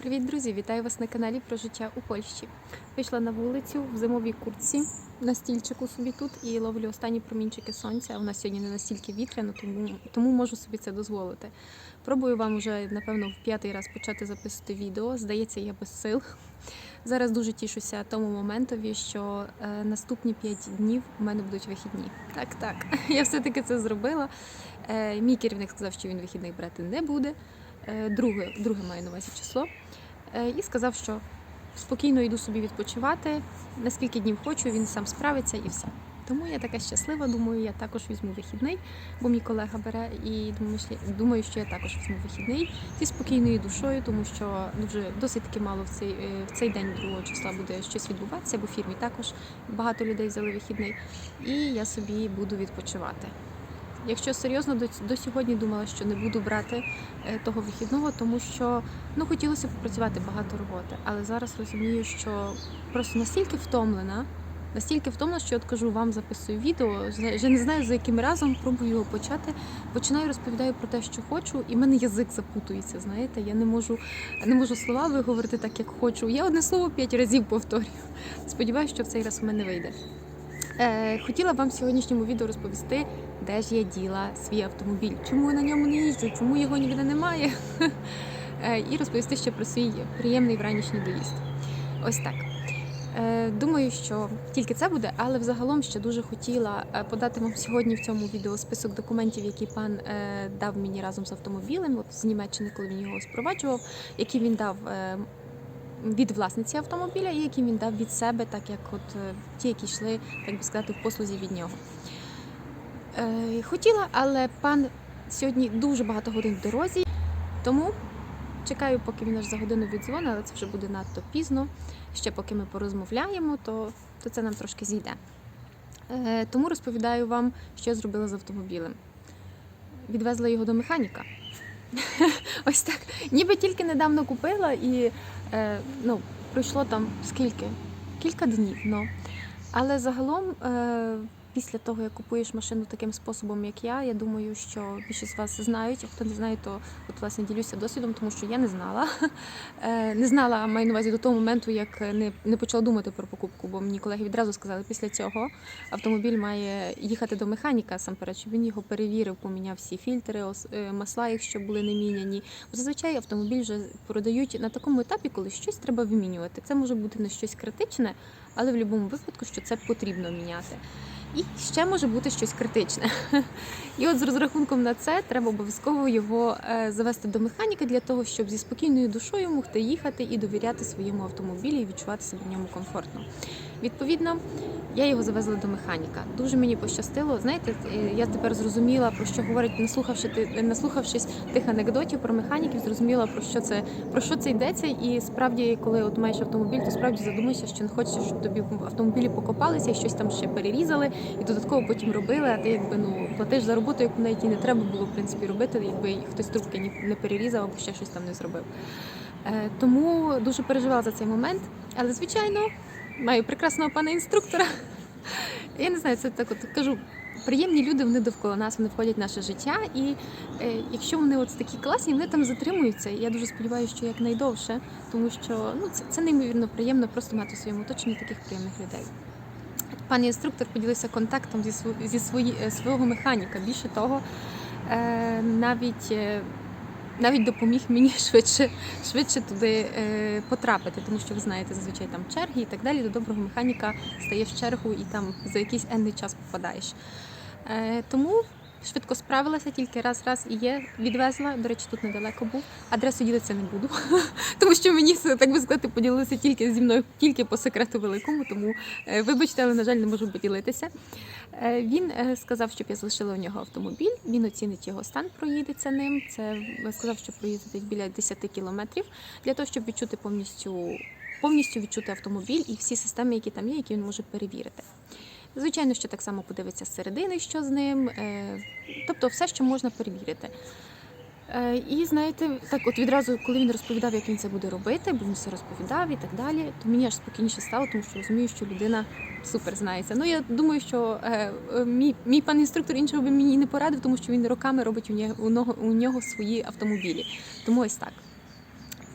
Привіт, друзі! Вітаю вас на каналі про життя у Польщі. Вийшла на вулицю в зимовій куртці на стільчику собі тут і ловлю останні промінчики сонця. У нас сьогодні не настільки вітряно, тому, тому можу собі це дозволити. Пробую вам вже, напевно, в п'ятий раз почати записувати відео. Здається, я без сил. Зараз дуже тішуся тому моментові, що е, наступні 5 днів у мене будуть вихідні. Так, так, я все-таки це зробила. Е, мій керівник сказав, що він вихідних брати не буде. Е, друге, друге маю на увазі число. Е, і сказав, що спокійно йду собі відпочивати. Наскільки днів хочу, він сам справиться і все. Тому я така щаслива, думаю, я також візьму вихідний, бо мій колега бере і думаю, що, я також візьму вихідний зі спокійною душою, тому що дуже досить таки мало в цей, в цей день 2 числа буде щось відбуватися, бо в фірмі також багато людей взяли вихідний. І я собі буду відпочивати. Якщо серйозно, до, до сьогодні думала, що не буду брати е, того вихідного, тому що ну хотілося б працювати багато роботи. Але зараз розумію, що просто настільки втомлена, настільки втомлена, що от кажу, вам записую відео. вже- не знаю за яким разом пробую його почати. Починаю розповідаю про те, що хочу, і в мене язик запутується. Знаєте, я не можу, не можу слова виговорити так, як хочу. Я одне слово п'ять разів повторюю. Сподіваюся, що в цей раз у мене вийде. Е, хотіла вам в сьогоднішньому відео розповісти, де ж я діла свій автомобіль, чому я на ньому не їжджу, чому його ніде немає. Е, і розповісти ще про свій приємний вранішній доїзд. Ось так. Е, Думаю, що тільки це буде, але взагалом ще дуже хотіла подати вам сьогодні в цьому відео список документів, які пан дав мені разом з автомобілем, от з Німеччини, коли він його спроваджував, які він дав від власниці автомобіля і які він дав від себе, так як от е, ті, які йшли, так би сказати, в послузі від нього. Е, Хотіла, але пан сьогодні дуже багато годин в дорозі, тому чекаю, поки він аж за годину віддзвонить, але це вже буде надто пізно. Ще поки ми порозмовляємо, то, то це нам трошки зійде. Е, Тому розповідаю вам, що зробила з автомобілем. Відвезла його до механіка. Ось так. Ніби тільки недавно купила і е, ну, пройшло там скільки? Кілька днів. Ну. Але загалом, е, після того, як купуєш машину таким способом, як я, я думаю, що більшість з вас знають, а хто не знає, то от, власне ділюся досвідом, тому що я не знала. Е, не знала, маю на увазі до того моменту, як не, не почала думати про покупку, бо мені колеги відразу сказали, після цього автомобіль має їхати до механіка сам перед, він його перевірив, поміняв всі фільтри, е, масла, якщо були не міняні. Бо зазвичай автомобіль вже продають на такому етапі, коли щось треба вимінювати. Це може бути не щось критичне, але в будь-якому випадку, що це потрібно міняти. І ще може бути щось критичне. І от з розрахунком на це треба обов'язково його е, завести до механіка для того, щоб зі спокійною душою могти їхати і довіряти своєму автомобілі і відчувати себе в ньому комфортно. Відповідно, я його завезла до механіка. Дуже мені пощастило. Знаєте, е, я тепер зрозуміла про що говорить, наслухавши наслухавшись тих анекдотів про механіків, зрозуміла про що це про що це йдеться. І справді, коли от маєш автомобіль, то справді задумуєшся, що не хочеться, щоб тобі в автомобілі покопалися щось там ще перерізали, і додатково потім робили. А ти якби ну платиш за роботу, яку навіть і не треба було в принципі робити, якби хтось трубки не перерізав або ще щось там не зробив. Е, Тому дуже переживала за цей момент. Але звичайно, маю прекрасного пана інструктора. Я не знаю, це так от кажу. Приємні люди, вони довкола нас, вони входять в наше життя, і е, якщо вони от такі класні, вони там затримуються. Я дуже сподіваюся, що якнайдовше, тому що ну це, це неймовірно приємно просто мати в своєму оточенні таких приємних людей. Пан інструктор поділився контактом зі, зі свої, е, свого механіка. Більше того, е, навіть, е, навіть допоміг мені швидше, швидше туди е, потрапити, тому що ви знаєте, зазвичай там черги і так далі. До доброго механіка стаєш в чергу і там за якийсь енний час попадаєш. Е, тому швидко справилася, тільки раз, раз і є. Відвезла. До речі, тут недалеко був. Адресу ділитися не буду, тому що мені так би сказати, поділилися тільки зі мною, тільки по секрету великому. Тому е, вибачте, але на жаль, не можу поділитися. Е, Він е, сказав, щоб я залишила у нього автомобіль. Він оцінить його стан, проїдеться ним. Це сказав, що проїде десь біля 10 кілометрів для того, щоб відчути повністю. Повністю відчути автомобіль і всі системи, які там є, які він може перевірити. Звичайно, що так само подивиться з середини, що з ним, е, тобто все, що можна перевірити. Е, І знаєте, так от відразу, коли він розповідав, як він це буде робити, бо він все розповідав і так далі, то мені аж спокійніше стало, тому що розумію, що людина супер знається. Ну я думаю, що е, е, мій, мій пан інструктор іншого би мені не порадив, тому що він роками робить у нього, у нього, свої автомобілі. Тому ось так.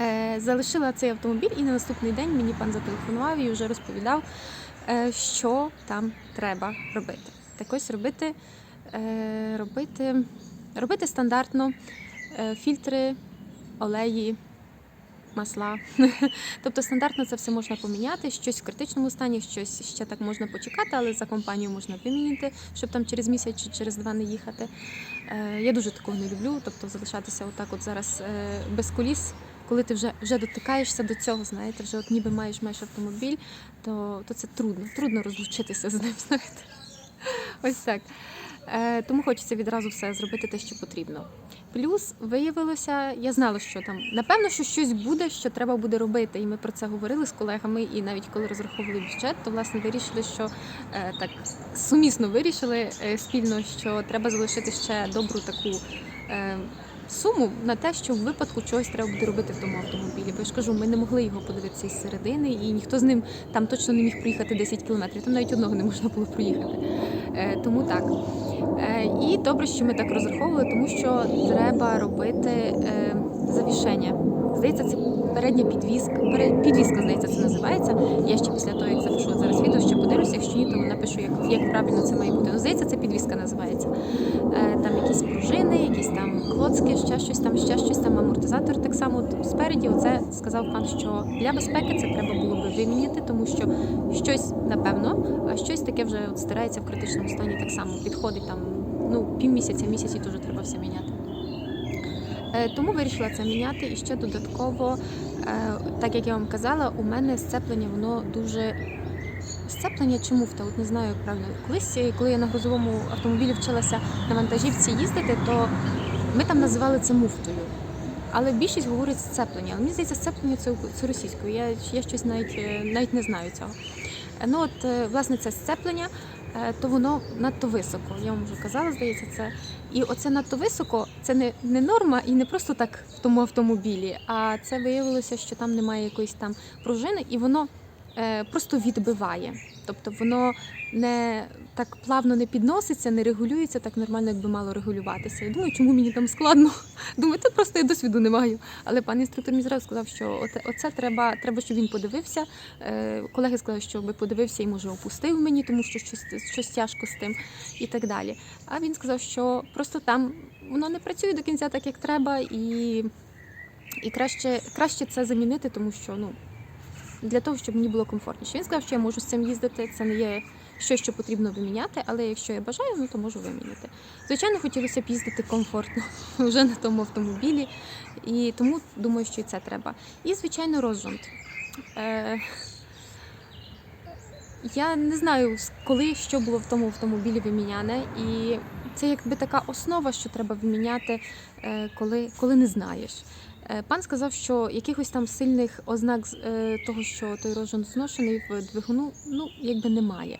Е, Залишила цей автомобіль, і на наступний день мені пан зателефонував і вже розповідав, що там треба робити. Так ось робити, е, робити, робити стандартно е, фільтри, олеї, масла. тобто стандартно це все можна поміняти, щось в критичному стані, щось ще так можна почекати, але за компанію можна вимінити, щоб там через місяць чи через два не їхати. Е, Я дуже такого не люблю, тобто залишатися отак от зараз е, без коліс. Коли ти вже, вже дотикаєшся до цього, знаєте, вже от ніби маєш маєш автомобіль, то, то це трудно, трудно розлучитися з ним, знаєте. Ось так. Е, тому хочеться відразу все зробити те, що потрібно. Плюс виявилося, я знала, що там напевно, що щось буде, що треба буде робити. І ми про це говорили з колегами. І навіть коли розраховували бюджет, то власне вирішили, що е, так сумісно вирішили е, спільно, що треба залишити ще добру таку. Е, Суму на те, що в випадку чогось треба буде робити в тому автомобілі. Бо я ж кажу, ми не могли його подивитися із середини, і ніхто з ним там точно не міг проїхати 10 кілометрів. Там навіть одного не можна було проїхати. Е, тому так. Е, і добре, що ми так розраховували, тому що треба робити е, завішення. Здається, це передня підвізка. Підвізка, здається, це називається. Я ще після того, як запишу зараз відео, ще подивлюся. Якщо ні, то напишу, як, як правильно це має бути. Ну, здається, це підвізка називається. Там якісь пружини, якісь там клоцки, ще щось там, ще щось там, амортизатор так само. Спереді, оце сказав пан, що для безпеки це треба було би виміняти, тому що щось напевно, а щось таке вже от стирається в критичному стані так само. Підходить там ну півмісяця, місяці теж треба все міняти. Е, Тому вирішила це міняти і ще додатково, е, так як я вам казала, у мене сцеплення воно дуже сцеплення чи муфта, от не знаю як правильно. Колись, коли я на грузовому автомобілі вчилася на вантажівці їздити, то ми там називали це муфтою. Але більшість говорить сцеплення. Мені здається, сцеплення це, це російською. Я, я щось навіть, е, навіть не знаю цього. Е, Ну от, е, власне, це сцеплення, то воно надто високо. Я вам вже казала, здається, це. І оце надто високо це не, не норма і не просто так в тому автомобілі, а це виявилося, що там немає якоїсь там пружини, і воно е, просто відбиває. Тобто воно не так плавно не підноситься, не регулюється так нормально, як би мало регулюватися. Я думаю, чому мені там складно? Думаю, тут просто я досвіду не маю. Але пан інструктор мені зразу сказав, що оце, оце треба, треба, щоб він подивився. Е, колеги сказали, щоб подивився і може опустив мені, тому що щось, щось тяжко з тим і так далі. А він сказав, що просто там воно не працює до кінця так, як треба, і, і краще, краще це замінити, тому що ну, для того, щоб мені було комфортніше. Він сказав, що я можу з цим їздити, це не є щось, що потрібно виміняти, але якщо я бажаю, ну то можу виміняти. Звичайно, хотілося б їздити комфортно вже на тому автомобілі, і тому думаю, що і це треба. І, звичайно, розжонт. Е, я не знаю, коли що було в тому автомобілі виміняне, і це якби така основа, що треба виміняти, е, коли, коли не знаєш. Е, Пан сказав, що якихось там сильних ознак е, того, що той розжон зношений в двигуну, ну якби немає.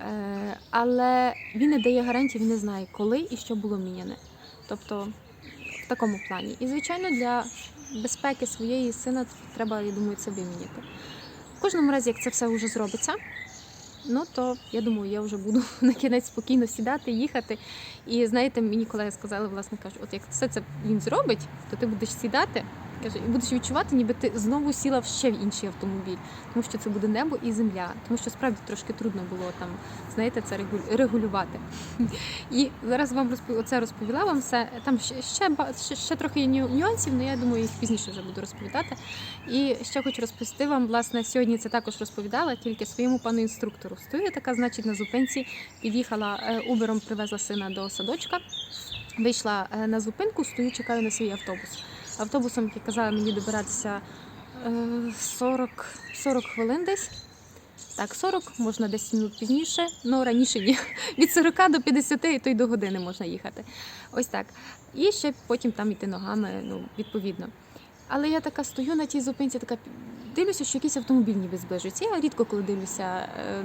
Е, Але він не дає гарантії, він не знає, коли і що було міняне. Тобто в такому плані. І, звичайно, для безпеки своєї сина треба, я думаю, це виміняти. В кожному разі, як це все вже зробиться, ну то я думаю, я вже буду на кінець спокійно сідати, їхати. І знаєте, мені колеги сказали, власне кажуть, от як все це він зробить, то ти будеш сідати. Каже, і будеш відчувати, ніби ти знову сіла ще в інший автомобіль, тому що це буде небо і земля. Тому що справді трошки трудно було там, знаєте, це регулювати. І зараз вам розпов... оце розповіла вам все. Там ще, ще, ще, трохи є ню- нюансів, але я думаю, їх пізніше вже буду розповідати. І ще хочу розповісти вам, власне, сьогодні це також розповідала, тільки своєму пану інструктору. Стою така, значить, на зупинці, під'їхала убером, привезла сина до садочка. Вийшла е, на зупинку, стою, чекаю на свій автобус. Автобусом, як я казала, мені добиратися е, 40, 40 хвилин десь. Так, 40, можна 10 минут пізніше, але раніше ні. Від 40 до 50 і то й до години можна їхати. Ось так. І ще потім там йти ногами, ну, відповідно. Але я така стою на тій зупинці, така дивлюся, що якийсь автомобіль ніби зближується. Я рідко коли дивлюся е,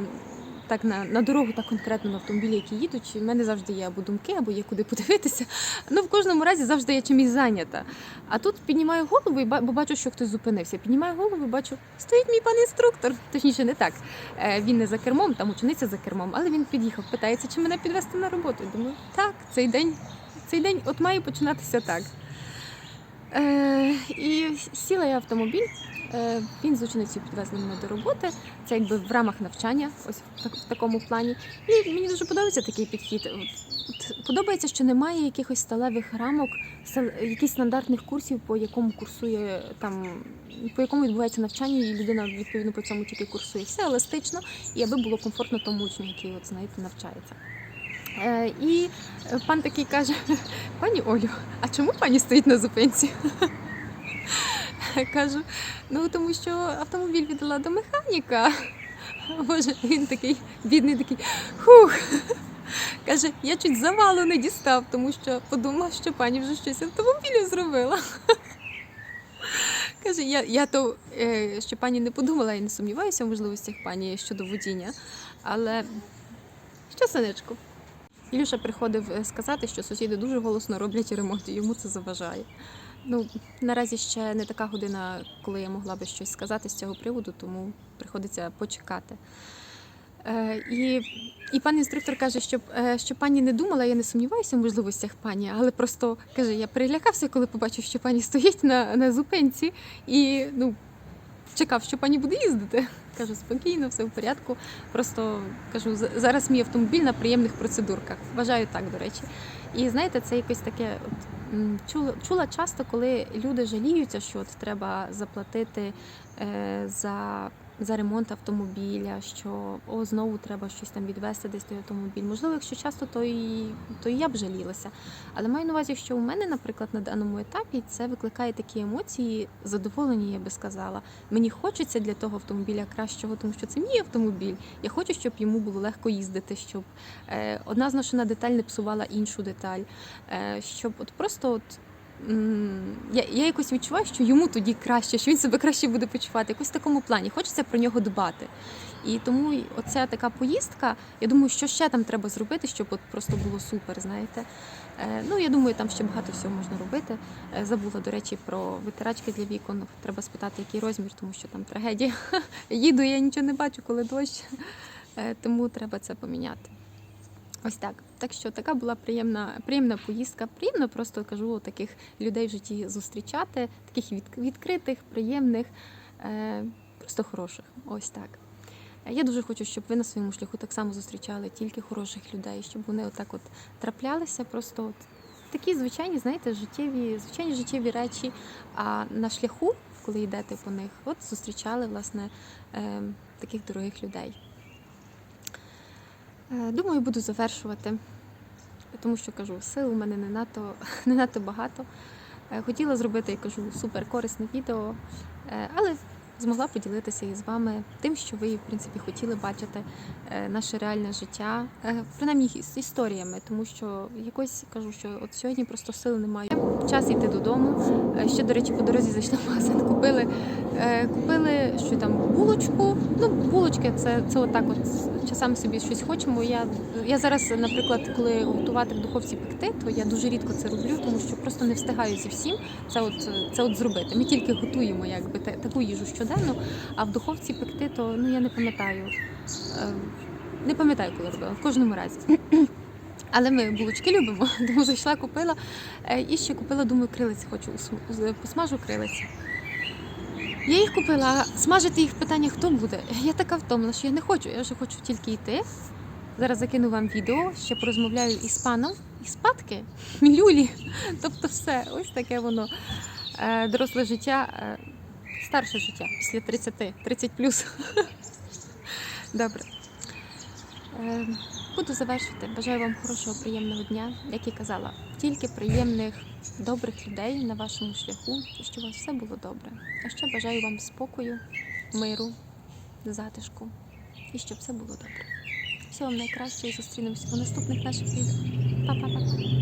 так на, на дорогу, так конкретно на автомобілі, які їдуть. В мене завжди є або думки, або є куди подивитися. Ну, в кожному разі завжди я чимось зайнята. А тут піднімаю голову, і бо бачу, що хтось зупинився. Піднімаю голову, бачу, стоїть мій пан інструктор. Точніше, не так. Е, Він не за кермом, там учениця за кермом, але він під'їхав, питається, чи мене підвести на роботу. Думаю, так, цей день, цей день от має починатися так. Е, і сіла я автомобіль. Е, він з ученицею підвезли мене до роботи. Це якби в рамах навчання, ось в, так, в такому плані. І мені дуже подобається такий підхід. Подобається, що немає якихось сталевих рамок, якихось стандартних курсів, по якому курсує там, по якому відбувається навчання, і людина відповідно по цьому тільки курсує. Все еластично, і аби було комфортно тому учню, який от знаєте, навчається. Е, і пан такий каже: пані Олю, а чому пані стоїть на зупинці? Кажу, ну тому що автомобіль віддала до механіка. Боже, він такий бідний, такий хух. Каже, я чуть завалу не дістав, тому що подумав, що пані вже щось автомобілю зробила. Каже, я, я то, е, що пані не подумала і не сумніваюся в можливостях пані щодо водіння. Але що, синичку? Ілюша приходив е, сказати, що сусіди дуже голосно роблять ремонт, і йому це заважає. Ну, наразі ще не така година, коли я могла би щось сказати з цього приводу, тому приходиться почекати. Е, і, і пан інструктор каже, щоб, е, що пані не думала, я не сумніваюся в можливостях пані, але просто каже, я перелякався, коли побачив, що пані стоїть на, на зупинці і ну, чекав, що пані буде їздити. Кажу, спокійно, все в порядку. Просто кажу, «з- зараз мій автомобіль на приємних процедурках. Вважаю так, до речі. І знаєте, це якось таке. От, чула, чула часто, коли люди жаліються, що от треба заплатити е, за, за ремонт автомобіля, що о, знову треба щось там відвести десь той автомобіль. Можливо, якщо часто, то і, то і я б жалілася. Але маю на увазі, що у мене, наприклад, на даному етапі це викликає такі емоції, задоволення, я би сказала. Мені хочеться для того автомобіля кращого, тому що це мій автомобіль. Я хочу, щоб йому було легко їздити, щоб е, одна зношена деталь не псувала іншу деталь, е, щоб от просто от. Я, я якось відчуваю, що йому тоді краще, що він себе краще буде почувати. Якось в такому плані. Хочеться про нього дбати. І тому оця така поїздка, я думаю, що ще там треба зробити, щоб от просто було супер, знаєте. Е, Ну, я думаю, там ще багато всього можна робити. Е, Забула, до речі, про витирачки для вікон. Треба спитати, який розмір, тому що там трагедія. Їду, я нічого не бачу, коли дощ. Е, Тому треба це поміняти. Ось так. Так що така була приємна, приємна поїздка. Приємно просто кажу таких людей в житті зустрічати, таких від, відкритих, приємних, е, просто хороших. Ось так. Я дуже хочу, щоб ви на своєму шляху так само зустрічали тільки хороших людей, щоб вони отак от траплялися, просто от такі звичайні, знаєте, життєві, звичайні життєві речі. А на шляху, коли йдете по них, от зустрічали власне е, таких дорогих людей. Е, Думаю, буду завершувати, тому що кажу, сил у мене не надто, не надто багато. Е, Хотіла зробити, я кажу, супер корисне відео, е, але змогла поділитися із вами тим, що ви, в принципі, хотіли бачити е, наше реальне життя, е, принаймні з історіями, тому що якось кажу, що от сьогодні просто сил немає. Час йти додому. Е, Ще, до речі, по дорозі зайшла в магазин, купили, купили що там, булочку. Ну, булочки, це, це отак, от часами собі щось хочемо. Я, я зараз, наприклад, коли готувати в духовці пекти, то я дуже рідко це роблю, тому що просто не встигаю зі всім це от, це от зробити. Ми тільки готуємо якби таку їжу щоденно, а в духовці пекти, то ну я не пам'ятаю. Е, Не пам'ятаю, коли робила, в кожному разі. Але ми булочки любимо, тому зайшла, купила. Е, І ще купила, думаю, крилиці хочу посмажу крилиці. Я їх купила, смажити їх питання, хто буде. Я така втомлена, що я не хочу. Я вже хочу тільки йти. Зараз закину вам відео, ще порозмовляю із паном, і спадки, люлі. Тобто все, ось таке воно. Е, Доросле життя, е, старше життя після 30, 30 плюс. Добре. Е, Буду завершити. Бажаю вам хорошого, приємного дня. Як і казала, тільки приємних, добрих людей на вашому шляху, щоб у вас все було добре. А ще бажаю вам спокою, миру, затишку і щоб все було добре. Всього вам найкращого і зустрінемося у наступних наших відео. Па-па-па.